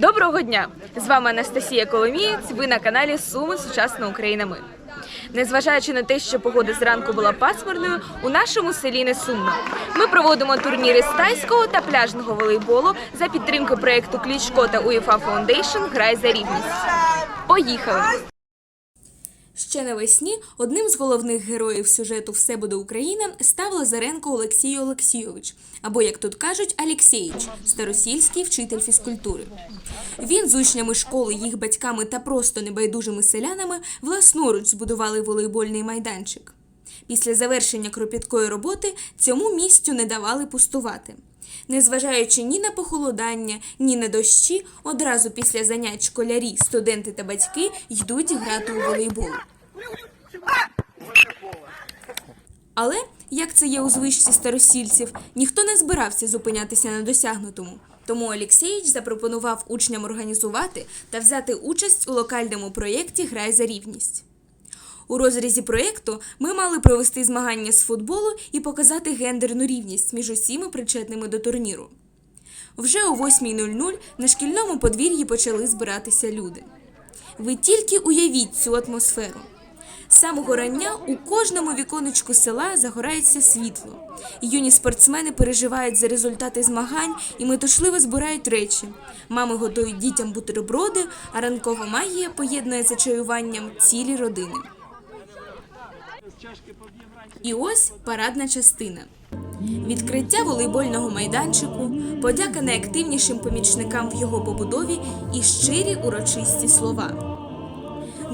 Доброго дня! З вами Анастасія Коломієць. Ви на каналі Суми Сучасна Україна. Ми. Незважаючи на те, що погода зранку була пасмурною, у нашому селі не сумно. Ми проводимо турніри з тайського та пляжного волейболу за підтримки проєкту Клічко та УЄФА Фаундейшн Грай за рівність. Поїхали! Ще навесні одним з головних героїв сюжету Все буде Україна став Лазаренко Олексій Олексійович, або як тут кажуть, Алєксєїч, старосільський вчитель фізкультури. Він з учнями школи, їх батьками та просто небайдужими селянами власноруч збудували волейбольний майданчик. Після завершення кропіткої роботи цьому місцю не давали пустувати. Незважаючи ні на похолодання, ні на дощі, одразу після занять школярі, студенти та батьки йдуть грати у волейбол. Але, як це є у звичці старосільців, ніхто не збирався зупинятися на досягнутому. Тому Олексійович запропонував учням організувати та взяти участь у локальному проєкті Грай за рівність. У розрізі проєкту ми мали провести змагання з футболу і показати гендерну рівність між усіма причетними до турніру. Вже о 8.00 на шкільному подвір'ї почали збиратися люди. Ви тільки уявіть цю атмосферу. З самого рання у кожному віконечку села загорається світло. Юні спортсмени переживають за результати змагань і метушливо збирають речі. Мами готують дітям бутерброди, а ранкова магія поєднує за чаюванням цілі родини. І ось парадна частина. Відкриття волейбольного майданчику, подяка найактивнішим помічникам в його побудові і щирі урочисті слова.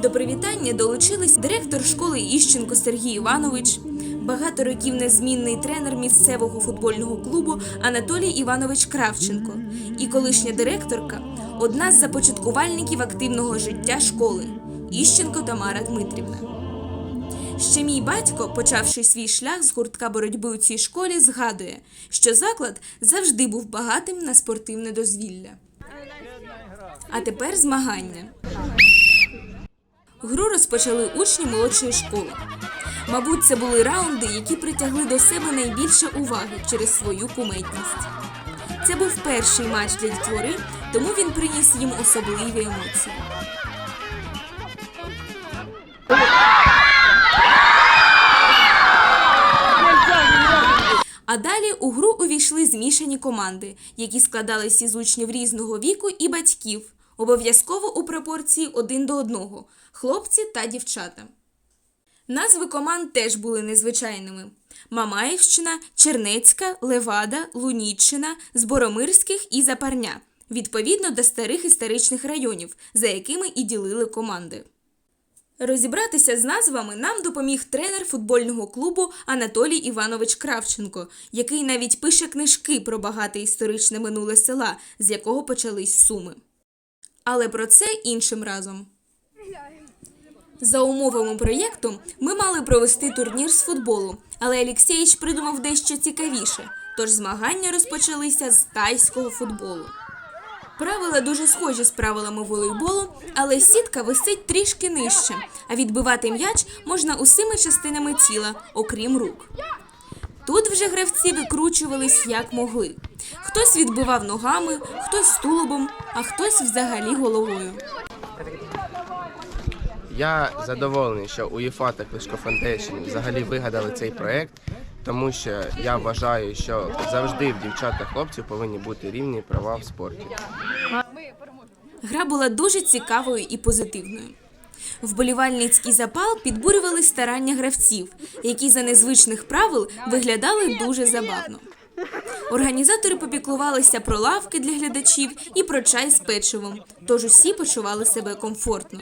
До привітання долучились директор школи Іщенко Сергій Іванович, багато років незмінний тренер місцевого футбольного клубу Анатолій Іванович Кравченко і колишня директорка, одна з започаткувальників активного життя школи Іщенко Тамара Дмитрівна. Ще мій батько, почавши свій шлях з гуртка боротьби у цій школі, згадує, що заклад завжди був багатим на спортивне дозвілля. А тепер змагання. Гру розпочали учні молодшої школи. Мабуть, це були раунди, які притягли до себе найбільше уваги через свою кумедність. Це був перший матч для дітвори, тому він приніс їм особливі емоції. А далі у гру увійшли змішані команди, які складались із учнів різного віку і батьків, обов'язково у пропорції один до одного хлопці та дівчата. Назви команд теж були незвичайними: Мамаївщина, Чернецька, Левада, Луніччина, Зборомирських і Запарня, відповідно до старих історичних районів, за якими і ділили команди. Розібратися з назвами нам допоміг тренер футбольного клубу Анатолій Іванович Кравченко, який навіть пише книжки про багате історичне минуле села, з якого почались суми. Але про це іншим разом. За умовами проєкту ми мали провести турнір з футболу, але Алєксєєч придумав дещо цікавіше, тож змагання розпочалися з тайського футболу. Правила дуже схожі з правилами волейболу, але сітка висить трішки нижче, а відбивати м'яч можна усіма частинами тіла, окрім рук. Тут вже гравці викручувались як могли. Хтось відбивав ногами, хтось тулубом, а хтось взагалі головою. Я задоволений, що УЄФА та Кличко Фондейшн взагалі вигадали цей проект, тому що я вважаю, що завжди в дівчат та хлопців повинні бути рівні права в спорті. Гра була дуже цікавою і позитивною. Вболівальницький запал підбурювали старання гравців, які за незвичних правил виглядали дуже забавно. Організатори попіклувалися про лавки для глядачів і про чай з печивом, тож усі почували себе комфортно.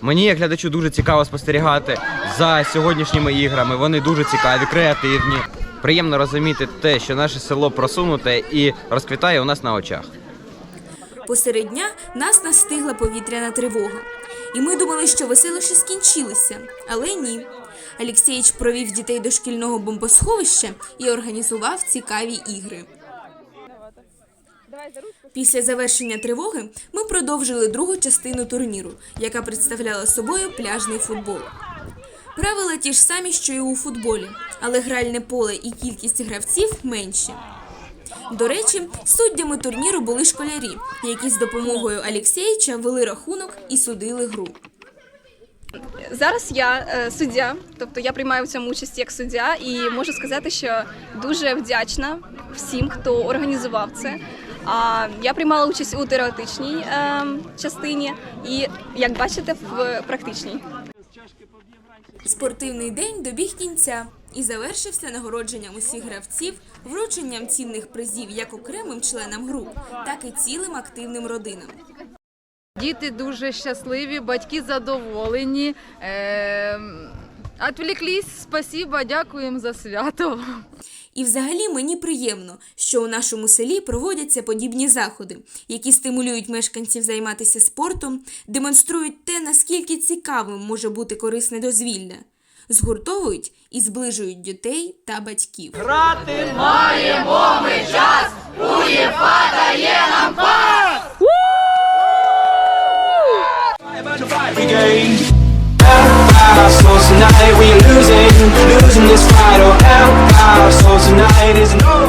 Мені, як глядачу, дуже цікаво спостерігати за сьогоднішніми іграми. Вони дуже цікаві, креативні. Приємно розуміти те, що наше село просунуте і розквітає у нас на очах. Посеред дня нас настигла повітряна тривога, і ми думали, що веселощі скінчилися, але ні. Алєксєєч провів дітей до шкільного бомбосховища і організував цікаві ігри. Після завершення тривоги ми продовжили другу частину турніру, яка представляла собою пляжний футбол. Правила ті ж самі, що і у футболі, але гральне поле і кількість гравців менші. До речі, суддями турніру були школярі, які з допомогою Алєксєєвича вели рахунок і судили гру. Зараз я е, суддя, тобто я приймаю в цьому участь як суддя, і можу сказати, що дуже вдячна всім, хто організував це. А я приймала участь у теоретичній е, частині і, як бачите, в практичній. Спортивний день добіг кінця і завершився нагородженням усіх гравців, врученням цінних призів як окремим членам груп, так і цілим активним родинам. Діти дуже щасливі, батьки задоволені. Е, Отвлеклись, спасибо, дякуємо за свято. І взагалі мені приємно, що у нашому селі проводяться подібні заходи, які стимулюють мешканців займатися спортом, демонструють те, наскільки цікавим може бути корисне дозвілля, згуртовують і зближують дітей та батьків. Грати маємо ми час, УЄФА дає нам пас! Game, every house, tonight we lose losing this fight or out. So tonight is no.